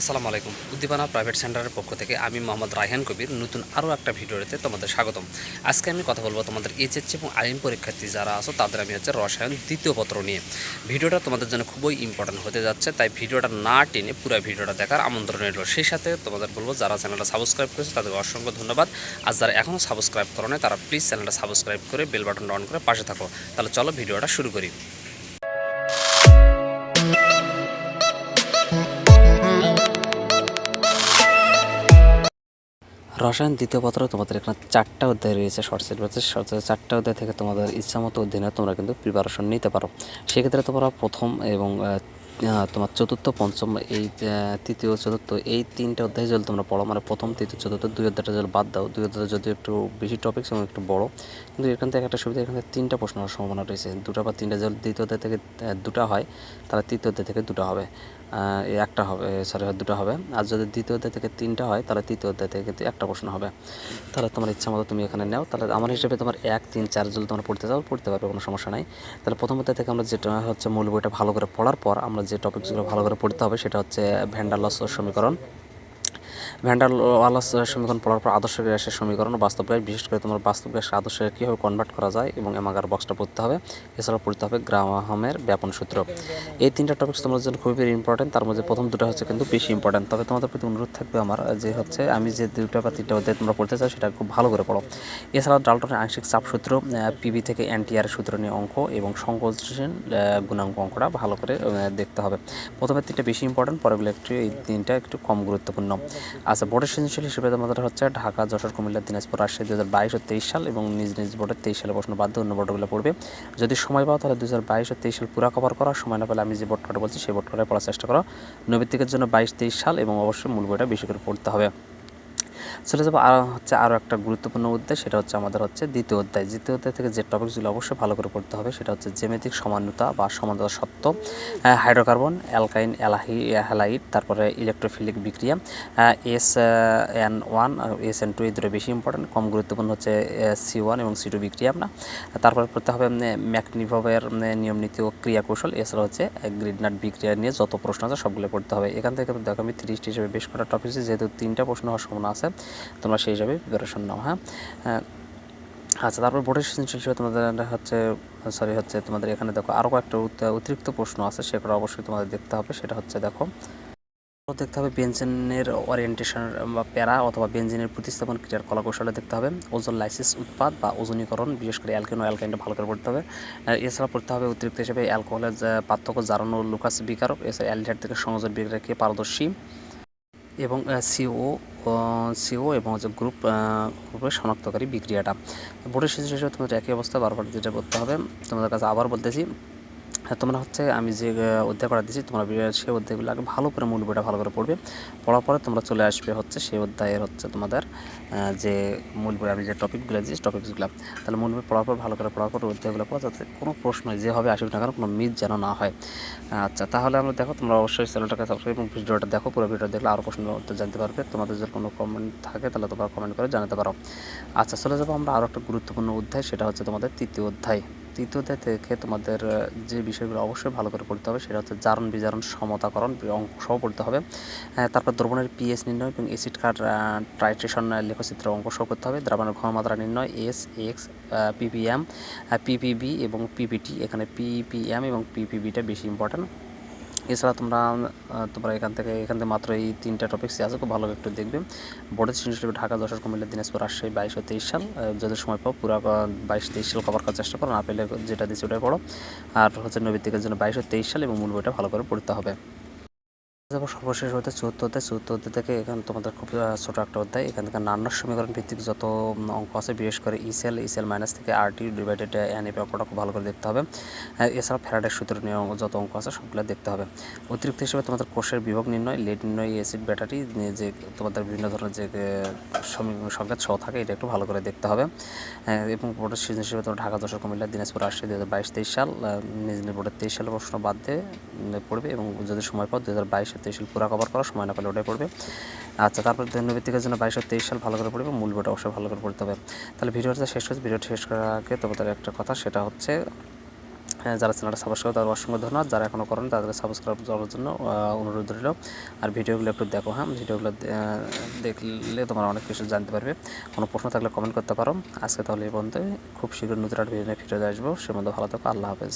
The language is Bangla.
আসসালামু আলাইকুম। উদ্দীপনা প্রাইভেট সেন্টারের পক্ষ থেকে আমি মোহাম্মদ রায়হান কবির নতুন আরও একটা ভিডিওতে তোমাদের স্বাগতম। আজকে আমি কথা বলব তোমাদের এইচএসসি এবং আইন পরীক্ষার্থী যারা আছো, তাদের আমি হচ্ছে রসায়ন দ্বিতীয় পত্র নিয়ে। ভিডিওটা তোমাদের জন্য খুবই ইম্পর্টেন্ট হতে যাচ্ছে, তাই ভিডিওটা না টেনে পুরো ভিডিওটা দেখার আমন্ত্রণ রইল। সেই সাথে তোমাদের বলব, যারা চ্যানেলটা সাবস্ক্রাইব করেছে, তাদের অসংখ্য ধন্যবাদ। আর যারা এখনও সাবস্ক্রাইব করো তারা প্লিজ চ্যানেলটা সাবস্ক্রাইব করে বেল বাটনটা অন করে পাশে থাকো। তাহলে চলো ভিডিওটা শুরু করি। রসায়ন দ্বিতীয় পত্র তোমাদের এখানে চারটা অধ্যায় রয়েছে শর্ট সিলেবাসে শর্ট চারটা অধ্যায় থেকে তোমাদের ইচ্ছামতো অধ্যয়নে তোমরা কিন্তু প্রিপারেশন নিতে পারো। সেক্ষেত্রে তোমরা প্রথম এবং তোমার চতুর্থ, পঞ্চম, এই তৃতীয়, চতুর্থ, এই তিনটা অধ্যায় যদি তোমরা পড়ো মানে প্রথম, তৃতীয়, চতুর্থ, দুই অধ্যায়টা যদি বাদ দাও, দুই অধ্যায়টা যদি একটু বেশি টপিক্স এবং একটু বড়, কিন্তু এখান থেকে একটা সুবিধা, এখান থেকে তিনটা প্রশ্ন হওয়ার সম্ভাবনা রয়েছে। দুটা বা তিনটা যদি দ্বিতীয় অধ্যায় থেকে দুটা হয়, তাহলে তৃতীয় অধ্যায় থেকে দুটো হবে। একটা হবে সরি দুটো হবে। আর যদি দ্বিতীয় অধ্যায় থেকে তিনটা হয়, তাহলে তৃতীয় অধ্যায় থেকে কিন্তু একটা প্রশ্ন হবে। তাহলে তোমার ইচ্ছা মতো তুমি এখানে নাও। তাহলে আমার হিসেবে তোমার এক, তিন, চার যদি তোমরা পড়তে চাও, পড়তে পারবে, কোনো সমস্যা নাই। তাহলে প্রথম অধ্যায় থেকে আমরা যেটা হচ্ছে মূল বইটা ভালো করে পড়ার পর আমরা যে টপিকসগুলো ভালো করে পড়তে হবে সেটা হচ্ছে ভ্যান্ডার লস সমীকরণ। ভ্যান্ডাল ওয়ালাস সমীকরণ পড়ার পর আদর্শ গ্যাসের সমীকরণ বাস্তব গ্যাস বিশেষ করে তোমার বাস্তব গ্যাসের আদর্শ কীভাবে কনভার্ট করা যায় এবং এমাগার বক্সটা পড়তে হবে। এছাড়াও পড়তে হবে গ্রামাহামের ব্যাপন সূত্র। এই তিনটা টপিকস তোমাদের জন্য খুবই ইম্পর্টেন্ট তার মধ্যে প্রথম দুটো হচ্ছে কিন্তু বেশি ইম্পর্টেন্ট তবে তোমাদের প্রতি অনুরোধ থাকবে আমার যে হচ্ছে আমি যে দুটো বা তিনটা অধ্যায় তোমরা পড়তে চাও সেটা খুব ভালো করে পড়ো। এছাড়াও ডালটনের আংশিক চাপ সূত্র পিবি থেকে অ্যান্টিআর সূত্র নিয়ে অঙ্ক এবং সংকোচন গুণাঙ্ক অঙ্কটা ভালো করে দেখতে হবে। প্রথমে তিনটা বেশি ইম্পর্টেন্ট পরেগুলো একটু, এই তিনটা একটু কম গুরুত্বপূর্ণ। আচ্ছা বোর্ডের সৃজনশীল হিসেবে তোমাদের হচ্ছে ঢাকা, যশোর, কুমিল্লা, দিনাজপুর, রাজশাহী দু হাজার বাইশ ও তেইশ সাল এবং নিজ নিজ বোর্ডের তেইশ সালে প্রশ্ন বাদ দিয়ে অন্য বোর্ডগুলো পড়বে। যদি সময় পাও তাহলে দু হাজার বাইশ ও তেইশ সাল পুরা কভার করা। সময় না পেলে আমি যে বোর্ড কাটা বলছি, সেই বোর্ড কাটায় পড়ার চেষ্টা করো। নৈবিত্তিকের জন্য বাইশ তেইশ সাল এবং অবশ্যই মূল বইটা বেশি করে পড়তে হবে। চলে যাব। আর হচ্ছে আরও একটা গুরুত্বপূর্ণ অধ্যায় সেটা হচ্ছে আমাদের হচ্ছে দ্বিতীয় অধ্যায়। দ্বিতীয় অধ্যায় থেকে যে টপিকসগুলো অবশ্যই ভালো করে পড়তে হবে, সেটা হচ্ছে জেমেতিক সমানুতা বা সমানতা সত্য হাইড্রোকার্বন অ্যালকাইন অ্যালাহি হ্যালাইট তারপরে ইলেকট্রোফিলিক বিক্রিয়া S N one S N two এই দুটো বেশি ইম্পর্টেন্ট কম গুরুত্বপূর্ণ হচ্ছে সি ওয়ান এবং সি টু বিক্রিয়া না তারপরে পড়তে হবে ম্যাকনিভবের নিয়ম নীতি ও ক্রিয়া কৌশল এছাড়া হচ্ছে গ্রিডনাট বিক্রিয়া নিয়ে যত প্রশ্ন আছে সবগুলো পড়তে হবে। এখান থেকে দেখো আমি তিরিশটি হিসেবে বেশ কটা টপিক যেহেতু তিনটা প্রশ্ন হওয়ার সম্ভাবনা আছে তোমরা সেই হিসাবে প্রিপারেশন নাও হ্যাঁ? আচ্ছা তারপর সৃজনশীল হিসেবে তোমাদের হচ্ছে সরি হচ্ছে তোমাদের এখানে দেখো আরও কয়েকটা অতিরিক্ত প্রশ্ন আছে, সেগুলো অবশ্যই তোমাদের দেখতে হবে, সেটা হচ্ছে দেখো, দেখতে হবে বেঞ্জিনের ওরিয়েন্টেশন বা প্যারা অথবা বেঞ্জিনের প্রতিস্থাপন ক্রিয়ার কলাকৌশলে দেখতে হবে, ওজন লাইসিস উৎপাদ বা ওজনীকরণ, বিশেষ করে অ্যালকেন ও অ্যালকাইনটা ভালো করে পড়তে হবে এছাড়া পড়তে হবে অতিরিক্ত হিসেবে অ্যালকোহলের পার্থক্য, জারণ ও লুকাস বিকারক, এছাড়া অ্যালডিহাইড থেকে সংযোজন বিক্রিয়াকে পারদর্শী এবং সিও সিও এবং হচ্ছে গ্রুপ গ্রুপের শনাক্তকারী বিক্রিয়াটা। বোর্ডের শিশু হিসেবে তোমাদের একই অবস্থা, বারবার যেটা করতে হবে। তোমাদের কাছে আবার বলতেছি তোমরা হচ্ছে আমি যে অধ্যায় করা দিয়েছি, তোমরা সেই অধ্যায়গুলো আগে ভালো করে মূল বইটা ভালো করে পড়বে। পড়ার পরে তোমরা চলে আসবে হচ্ছে সেই অধ্যায়ের হচ্ছে তোমাদের যে মূল বই আমি যে টপিকগুলো দিয়েছি, টপিকসগুলো। তাহলে মূল বই পড়ার পর ভালো করে পড়ার পর অধ্যায়গুলো পড়া, যাতে কোনো প্রশ্ন যেভাবে আসবে না কেন, কোনো মিস যেন না হয়। আচ্ছা তাহলে আমরা দেখো, তোমরা অবশ্যই চ্যানেলটাকে সাবস্ক্রাইব এবং ভিডিওটা দেখো, পুরো ভিডিও দেখলে আরও প্রশ্ন উত্তর জানতে পারবে। তোমাদের যদি কোনো কমেন্ট থাকে, তাহলে তোমরা কমেন্ট করে জানাতে পারো। আচ্ছা চলে যাব আমরা আরও একটা গুরুত্বপূর্ণ অধ্যায়, সেটা হচ্ছে তোমাদের তৃতীয় অধ্যায়। তৃতীয় অধ্যায় থেকে তোমাদের যে বিষয়গুলো অবশ্যই ভালো করে পড়তে হবে, সেটা হচ্ছে জারণ বিজারণ সমতাকরণ সহ পড়তে হবে। তারপর দ্রবণের পিএস নির্ণয় এবং এসিড কার ট্রাইট্রেশন লেখচিত্র অঙ্ক সহ করতে হবে। দ্রবণের ঘনমাত্রা নির্ণয় এস এক্স পিপিএম পিপিবি এবং পিপিটি এখানে পিপিএম এবং পিপিবিটা বেশি ইম্পর্ট্যান্ট এছাড়া তোমরা তোমরা এখান থেকে এখান থেকে মাত্র এই তিনটা টপিক্সই আছে, খুব ভালো একটু দেখবে। বোর্ডের সৃষ্টি ঢাকা যশোর কুমিল্লা, দিনাজপুর, রাজশাহী, বাইশ ও তেইশ সাল। যদি সময় পাও, পুরো বাইশ, তেইশ সাল কভার করার চেষ্টা করো, না পেলে যেটা দিচ্ছে ওটাই পড়ো। আর হচ্ছে নৈবিত্তিকের জন্য বাইশ ও তেইশ সাল এবং মূল বইটা ভালো করে পড়তে হবে। তারপর সর্বশেষ হতে চতুর্থ অধ্যায়। চতুর্থ অধ্যায় থেকে এখানে তোমাদের খুব ছোটো একটা অধ্যায়। এখান থেকে নান্য সমীকরণ ভিত্তিক যত অঙ্ক আছে বিশেষ করে ইসেল ইসেল মাইনাস থেকে আর টি ডিভাইডেড এন এ অঙ্কটা খুব ভালো করে দেখতে হবে। এছাড়া ফ্যারাডের সূত্র নিয়ে যত অঙ্ক আছে সবগুলো দেখতে হবে। অতিরিক্ত হিসেবে তোমাদের কোষের বিভব নির্ণয় লেড নির্ণয় অ্যাসিড ব্যাটারি যে তোমাদের বিভিন্ন ধরনের যে সংকেত সহ থাকে এটা একটু ভালো করে দেখতে হবে। আহ, এবং বোর্ডের সিজন হিসেবে তোমার ঢাকা যশোর কুমিল্লা দিনাজপুর রাজশাহী দু হাজার বাইশ তেইশ সাল নিজ নিজ বোর্ডের তেইশ সালের প্রশ্ন বাদ দিয়ে পড়বে এবং যদি সময় পাও দু হাজার বাইশ তেইশ সাল পুরো কভার করা সময় না পেলে ওটাই পড়বে। আচ্ছা তারপর দৈন্যভিত্তিকের জন্য বাইশ তেইশ সাল ভালো করে পড়বে মূল বইটা অবশ্যই ভালো করে পড়তে হবে। তাহলে ভিডিওটা শেষ করছি ভিডিওটা শেষ করার আগে তোমাদের একটা কথা সেটা হচ্ছে হ্যাঁ, যারা চ্যানেলটা সাবস্ক্রাইব তাদের অসংখ্য ধন্যবাদ। যারা এখনও করেন তাদেরকে সাবস্ক্রাইব করার জন্য অনুরোধ রইল। আর ভিডিওগুলো একটু দেখো হ্যাঁ ভিডিওগুলো দেখলে তোমরা অনেক কিছু জানতে পারবে। কোনো প্রশ্ন থাকলে কমেন্ট করতে পারো। আজকে তাহলে এই পর্যন্ত খুব শীঘ্র নতুন একটা ভিডিও নিয়ে ফিরে আসব। সে মধ্যে ভালো থাকো আল্লাহ হাফেজ।